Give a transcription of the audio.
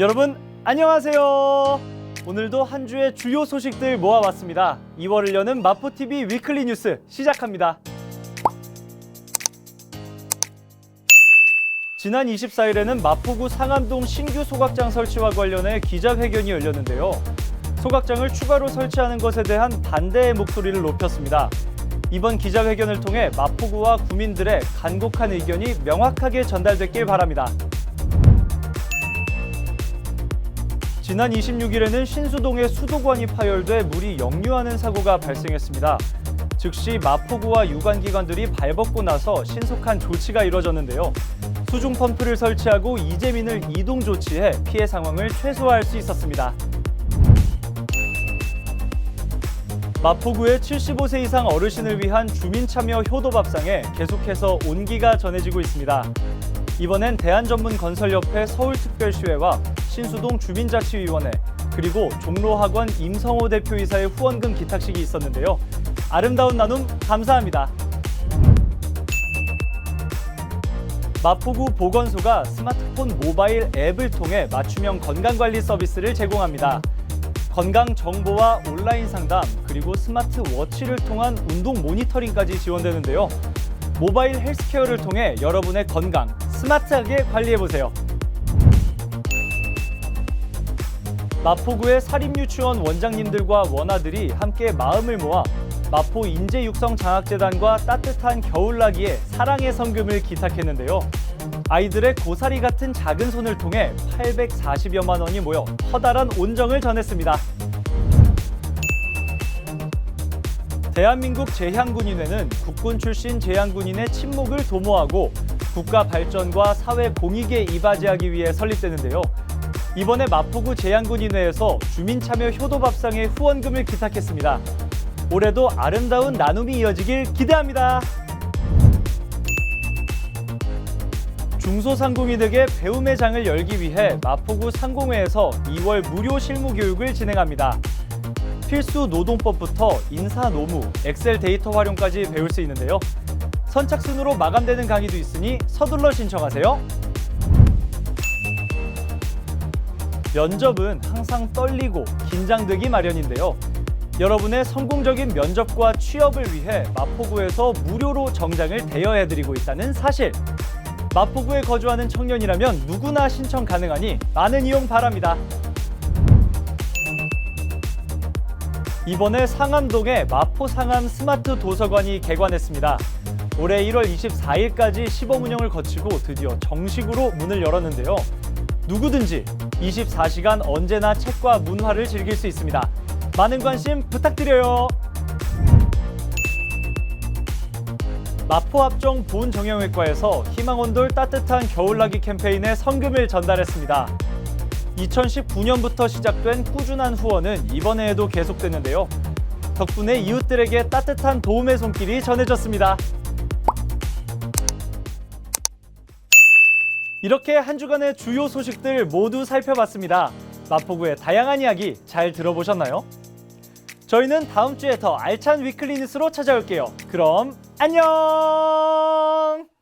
여러분 안녕하세요. 오늘도 한 주의 주요 소식들 모아봤습니다. 2월을 여는 마포TV 위클리 뉴스 시작합니다. 지난 24일에는 마포구 상암동 신규 소각장 설치와 관련해 기자회견이 열렸는데요. 소각장을 추가로 설치하는 것에 대한 반대의 목소리를 높였습니다. 이번 기자회견을 통해 마포구와 구민들의 간곡한 의견이 명확하게 전달됐길 바랍니다. 지난 26일에는 신수동의 수도관이 파열돼 물이 역류하는 사고가 발생했습니다. 즉시 마포구와 유관기관들이 발벗고 나서 신속한 조치가 이뤄졌는데요. 수중 펌프를 설치하고 이재민을 이동 조치해 피해 상황을 최소화할 수 있었습니다. 마포구의 75세 이상 어르신을 위한 주민 참여 효도밥상에 계속해서 온기가 전해지고 있습니다. 이번엔 대한전문건설협회 서울특별시회와 신수동 주민자치위원회 그리고 종로학원 임성호 대표이사의 후원금 기탁식이 있었는데요. 아름다운 나눔 감사합니다. 마포구 보건소가 스마트폰 모바일 앱을 통해 맞춤형 건강관리 서비스를 제공합니다. 건강 정보와 온라인 상담 그리고 스마트 워치를 통한 운동 모니터링까지 지원되는데요. 모바일 헬스케어를 통해 여러분의 건강 스마트하게 관리해 보세요. 마포구의 사립유치원 원장님들과 원아들이 함께 마음을 모아 마포 인재육성장학재단과 따뜻한 겨울나기에 사랑의 성금을 기탁했는데요. 아이들의 고사리 같은 작은 손을 통해 840여만 원이 모여 커다란 온정을 전했습니다. 대한민국 제향군인회는 국군 출신 제향군인의 친목을 도모하고 국가 발전과 사회 공익에 이바지하기 위해 설립되는데요. 이번에 마포구 제향군인회에서 주민참여 효도밥상에 후원금을 기탁했습니다. 올해도 아름다운 나눔이 이어지길 기대합니다. 중소상공인에게 배움의 장을 열기 위해 마포구 상공회에서 2월 무료 실무 교육을 진행합니다. 필수 노동법부터 인사 노무, 엑셀 데이터 활용까지 배울 수 있는데요. 선착순으로 마감되는 강의도 있으니 서둘러 신청하세요. 면접은 항상 떨리고 긴장되기 마련인데요. 여러분의 성공적인 면접과 취업을 위해 마포구에서 무료로 정장을 대여해드리고 있다는 사실. 마포구에 거주하는 청년이라면 누구나 신청 가능하니 많은 이용 바랍니다. 이번에 상암동에 마포 상암 스마트 도서관이 개관했습니다. 올해 1월 24일까지 시범 운영을 거치고 드디어 정식으로 문을 열었는데요. 누구든지 24시간 언제나 책과 문화를 즐길 수 있습니다. 많은 관심 부탁드려요. 마포합정 보훈정형외과에서 희망온돌 따뜻한 겨울나기 캠페인에 성금을 전달했습니다. 2019년부터 시작된 꾸준한 후원은 이번에에도 계속됐는데요. 덕분에 이웃들에게 따뜻한 도움의 손길이 전해졌습니다. 이렇게 한 주간의 주요 소식들 모두 살펴봤습니다. 마포구의 다양한 이야기 잘 들어보셨나요? 저희는 다음 주에 더 알찬 위클리 뉴스로 찾아올게요. 그럼 안녕!